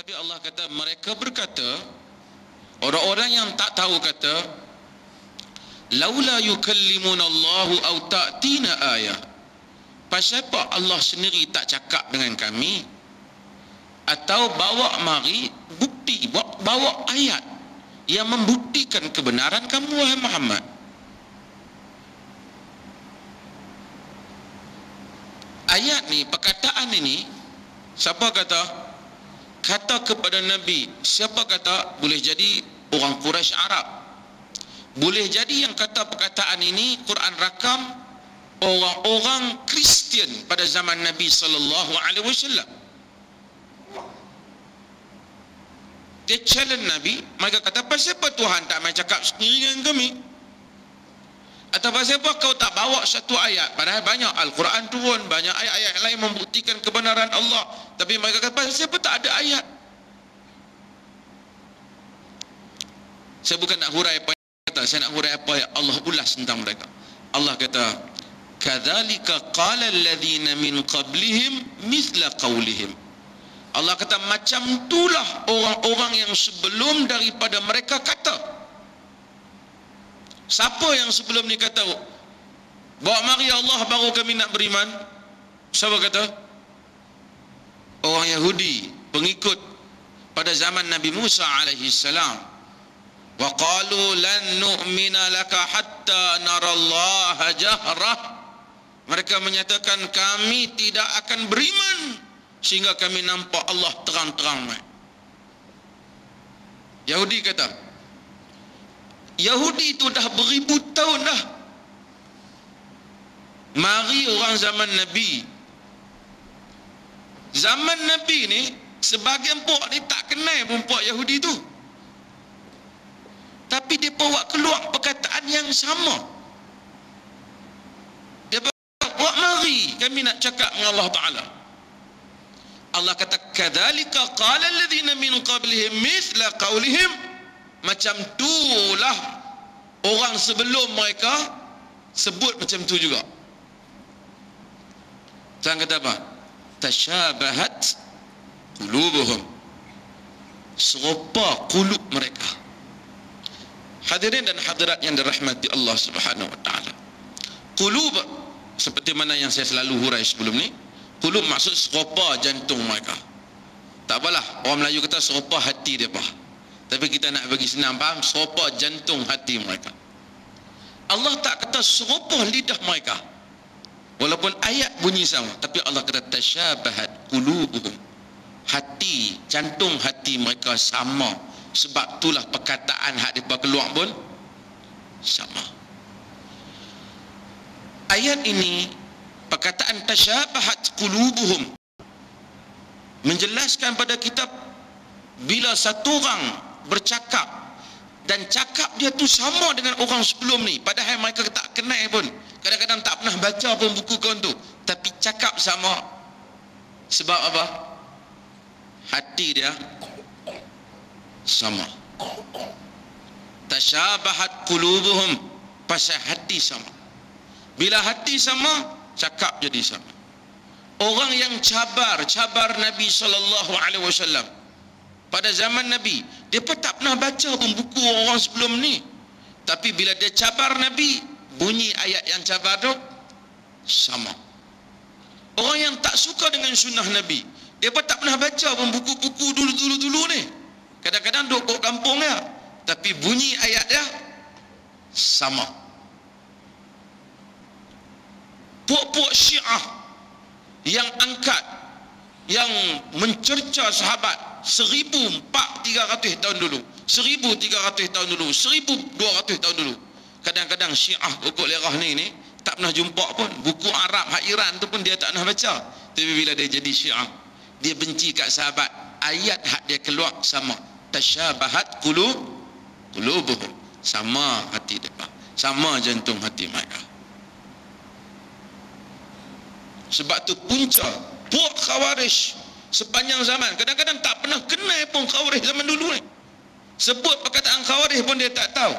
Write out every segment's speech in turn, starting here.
Tapi Allah kata mereka berkata orang-orang yang tak tahu kata laula yukallimuna Allahu aw ta'tina ayah. Pasal apa Allah sendiri tak cakap dengan kami? Atau bawa mari bukti, bawa ayat yang membuktikan kebenaran kamu wahai Muhammad. Ayat ni, perkataan ini siapa kata? Kata kepada Nabi siapa kata boleh jadi orang Quraisy Arab? Boleh jadi yang kata perkataan ini Quran rakam orang-orang Kristian pada zaman Nabi sallallahu alaihi wasallam. Dia challenge Nabi mereka kata apa Tuhan tak main cakap sendiri dengan kami atau pasal apa? Kau tak bawa satu ayat. Padahal banyak Al-Quran turun banyak ayat-ayat lain membuktikan kebenaran Allah. Tapi mereka kata pasal apa tak ada ayat? Saya bukan nak hurai apa yang kata. Saya nak hurai apa yang Allah ulas tentang mereka. Allah kata kadzalika qala alladhina min qablihim mithla qawlihim. Allah kata macam itulah orang-orang yang sebelum daripada mereka kata Siapa yang sebelum ni kata Bawa mari Allah baru kami nak beriman. Siapa kata? Orang Yahudi Pengikut Pada zaman Nabi Musa alaihi salam. Wa qalu lan nu'mina laka hatta narallaha jahrah Mereka menyatakan kami tidak akan beriman Sehingga kami nampak Allah terang-terang. Yahudi kata Yahudi itu dah beribu tahun dah. Mari orang zaman Nabi. Zaman Nabi ni, sebagian puak ni tak kenal pun puak Yahudi tu. Tapi dia bawa keluar perkataan yang sama. Dia bawa mari kami nak cakap dengan Allah Ta'ala. Allah kata, Kadhalika qala alladhina min qablihim mithla qawlihim macam itulah orang sebelum mereka sebut macam tu juga. Tuhan kata apa? Tasyabahat qulubuhum. Serupa kulub mereka. Hadirin dan hadirat yang dirahmati Allah subhanahu wa ta'ala. Qulub seperti mana yang saya selalu hurai sebelum ni qulub maksud serupa jantung mereka. Tak apalah orang Melayu kata serupa hati dia tapi kita nak bagi senang faham? Serupa jantung hati mereka. Allah tak kata serupa lidah mereka. Walaupun ayat bunyi sama tapi Allah kata tasyabahat qulubuhum. Hati jantung hati mereka sama. Sebab itulah perkataan hak depa keluar pun sama. Ayat ini perkataan tasyabahat qulubuhum menjelaskan pada kita bila satu orang bercakap. Dan cakap dia tu sama dengan orang sebelum ni. Padahal mereka tak kenal pun. Kadang-kadang tak pernah baca pun buku kau tu. Tapi cakap sama. Sebab apa? Hati dia sama. Tasyabahat qulubuhum. Pasal hati sama. Bila hati sama cakap jadi sama. Orang yang cabar cabar Nabi sallallahu alaihi wasallam. Pada zaman Nabi dia pun tak pernah baca pun buku orang sebelum ni. Tapi bila dia cabar Nabi bunyi ayat yang cabar tu sama. Orang yang tak suka dengan sunnah Nabi dia pun tak pernah baca pun buku-buku dulu-dulu-dulu ni. Kadang-kadang duduk kat kampung ya tapi bunyi ayat dia sama. Puak-puak syiah yang angkat yang mencerca sahabat seribu empat tiga ratus tahun dulu. Seribu tiga ratus tahun dulu. Seribu dua ratus tahun dulu. Kadang-kadang syiah pokok lerah ni ni tak pernah jumpa pun. Buku Arab hak Iran tu pun dia tak pernah baca. Tapi bila dia jadi syiah dia benci kat sahabat. Ayat hak dia keluar sama. Tasyabahat qulub qulubuhum sama hati mereka. Sama jantung hati mereka. Sebab tu punca puak khawarij sepanjang zaman. Kadang-kadang tak pernah kenal pun khawarij zaman dulu ni sebut perkataan khawarij pun dia tak tahu.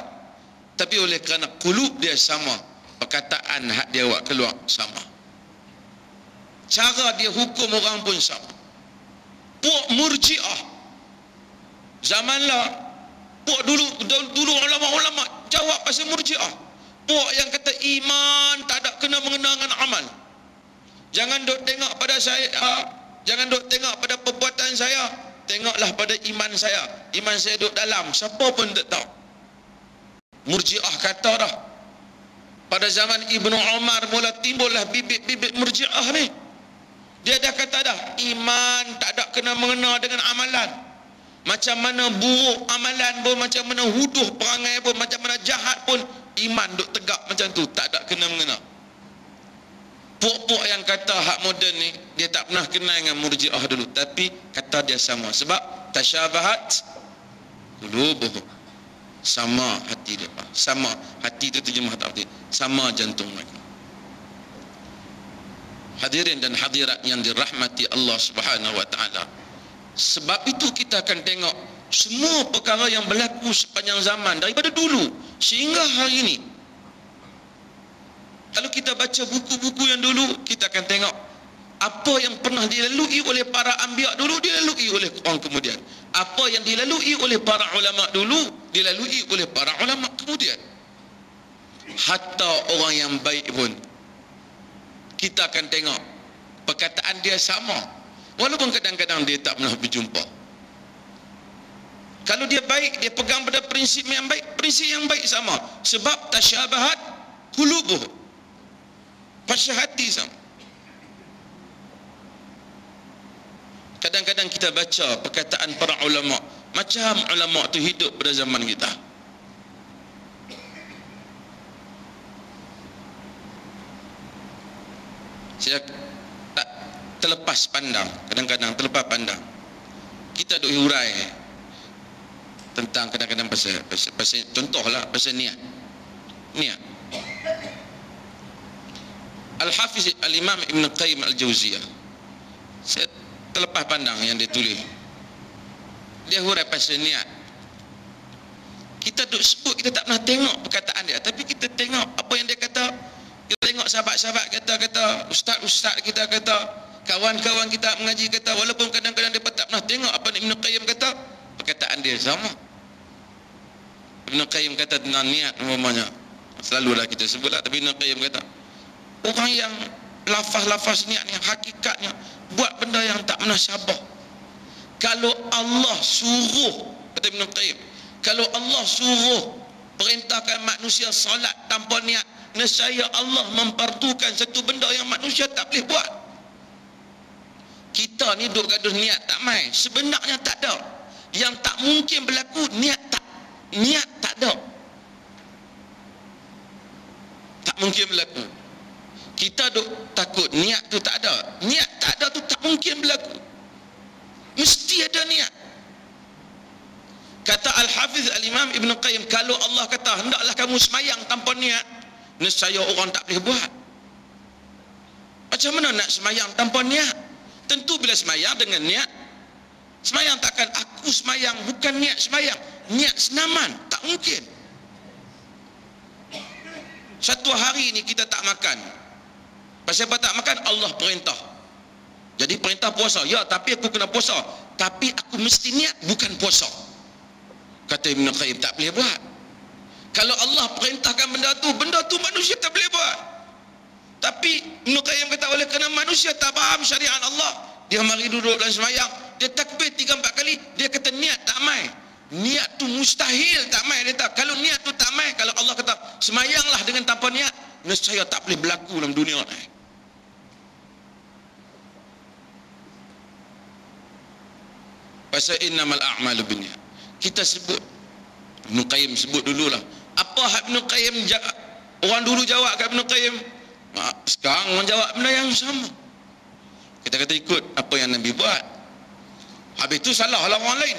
Tapi oleh kerana kulub dia sama perkataan hak dia buat keluar sama. Cara dia hukum orang pun sama. Puak murjiah. Zaman lah puak dulu dulu ulama-ulama jawab pasal murjiah. Puak yang kata iman tak ada kena mengenal dengan amal. Jangan duk tengok pada saya ah, jangan duk tengok pada perbuatan saya. Tengoklah pada iman saya. Iman saya duk dalam. Siapa pun tak tahu. Murjiah kata dah. Pada zaman Ibnu Umar mula timbullah bibit-bibit murjiah ni. Dia dah kata dah iman tak ada kena mengenal dengan amalan. Macam mana buruk amalan pun macam mana huduh perangai pun macam mana jahat pun iman duk tegak macam tu tak ada kena mengenal Pok-pok yang kata hak moden ni dia tak pernah kenal dengan murjiah dulu. Tapi kata dia sama. Sebab tasyabahat qulubuhum. Sama hati dia. Sama. Hati itu terjemah tak hati sama jantung mereka. Hadirin dan hadirat yang dirahmati Allah Subhanahu wa taala. Sebab itu kita akan tengok semua perkara yang berlaku sepanjang zaman daripada dulu sehingga hari ini kalau kita baca buku-buku yang dulu, kita akan tengok apa yang pernah dilalui oleh para ambiak dulu dilalui oleh orang kemudian. Apa yang dilalui oleh para ulama dulu dilalui oleh para ulama kemudian. Hatta orang yang baik pun kita akan tengok perkataan dia sama walaupun kadang-kadang dia tak pernah berjumpa. Kalau dia baik, dia pegang pada prinsip yang baik, prinsip yang baik sama. Sebab tasyabahat qulubuh pasal hati sama kadang-kadang kita baca perkataan para ulama. Macam ulama tu hidup pada zaman kita. Saya tak terlepas pandang. Kadang-kadang terlepas pandang. Kita duk hurai tentang kadang-kadang pasal, pasal, pasal contohlah pasal niat. Niat Al-Hafiz Al-Imam Ibn Qayyim Al-Jawziyah. Saya terlepas pandang yang dia tulis. Dia hurai pasal niat. Kita duduk sebut kita tak pernah tengok perkataan dia. Tapi kita tengok apa yang dia kata. Kita tengok sahabat-sahabat kata kata ustaz-ustaz kita kata kawan-kawan kita mengaji kata. Walaupun kadang-kadang dia tak pernah tengok apa Ibn Qayyim kata perkataan dia sama. Ibn Qayyim kata tentang niat umpamanya. Selalulah kita sebutlah tapi Ibn Qayyim kata orang yang lafaz-lafaz niat yang hakikatnya buat benda yang tak pernah syabah kalau Allah suruh kata Ibn Qayyim kalau Allah suruh perintahkan manusia solat tanpa niat nescaya Allah mempertukan satu benda yang manusia tak boleh buat. Kita ni duk gaduh niat tak main. Sebenarnya tak ada. Yang tak mungkin berlaku niat tak niat tak ada. Tak mungkin berlaku kita duk takut niat tu tak ada. Niat tak ada tu tak mungkin berlaku. Mesti ada niat. Kata Al-Hafiz Al-Imam Ibn Qayyim kalau Allah kata hendaklah kamu semayang tanpa niat nescaya orang tak boleh buat. Macam mana nak semayang tanpa niat? Tentu bila semayang dengan niat semayang takkan aku semayang bukan niat semayang. Niat senaman tak mungkin. Satu hari ni kita tak makan Pasal apa tak makan? Allah perintah. Jadi perintah puasa. Ya, tapi aku kena puasa. Tapi aku mesti niat bukan puasa. Kata Ibn Qayyim, tak boleh buat. Kalau Allah perintahkan benda tu, benda tu manusia tak boleh buat. Tapi Ibn Qayyim kata, oleh kerana manusia tak faham syariat Allah, dia mari duduk dan semayang, dia takbir tiga empat kali, dia kata niat tak main. Niat tu mustahil tak main. Dia tak. Kalau niat tu tak main, kalau Allah kata, semayanglah dengan tanpa niat, nescaya tak boleh berlaku dalam dunia ni. Pasal innamal a'malu binniyat. Kita sebut Ibn Qayyim sebut dululah. Apa hak Ibn Qayyim orang dulu jawab kat Ibn Qayyim? Sekarang orang jawab benda yang sama. Kita kata ikut apa yang Nabi buat. Habis tu salah lah orang lain.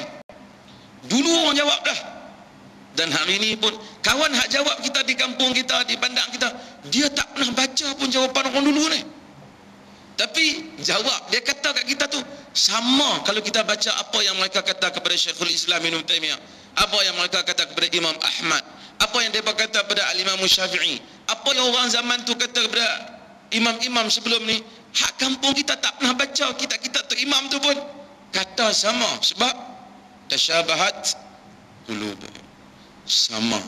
Dulu orang jawab dah dan hari ini pun kawan hak jawab kita di kampung kita di pandang kita dia tak pernah baca pun jawapan orang dulu ni tapi jawab dia kata kat kita tu sama kalau kita baca apa yang mereka kata kepada Syekhul Islam Ibn Taymiyah apa yang mereka kata kepada Imam Ahmad apa yang dia kata kepada Al-Imam Syafi'i apa yang orang zaman tu kata kepada imam-imam sebelum ni hak kampung kita tak pernah baca kita kita tu imam tu pun. Kata sama sebab tashabahat qulub. Sama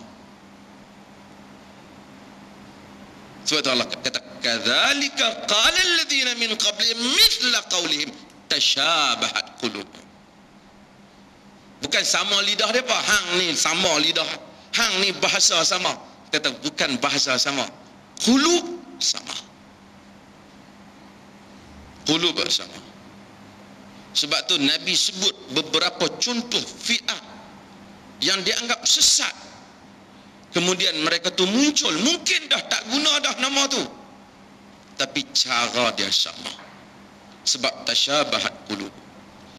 sebab tu Allah kata kadzalika qala alladhina min qablihim mithla qawlihim tashabahat qulub. Bukan sama lidah depa hang ni sama lidah. Hang ni bahasa sama. Kata bukan bahasa sama. Qulub sama. Qulub sama. Sebab tu Nabi sebut beberapa contoh fi'ah yang dianggap sesat. Kemudian mereka tu muncul. Mungkin dah tak guna dah nama tu. Tapi cara dia sama. Sebab tasyabahat qulub.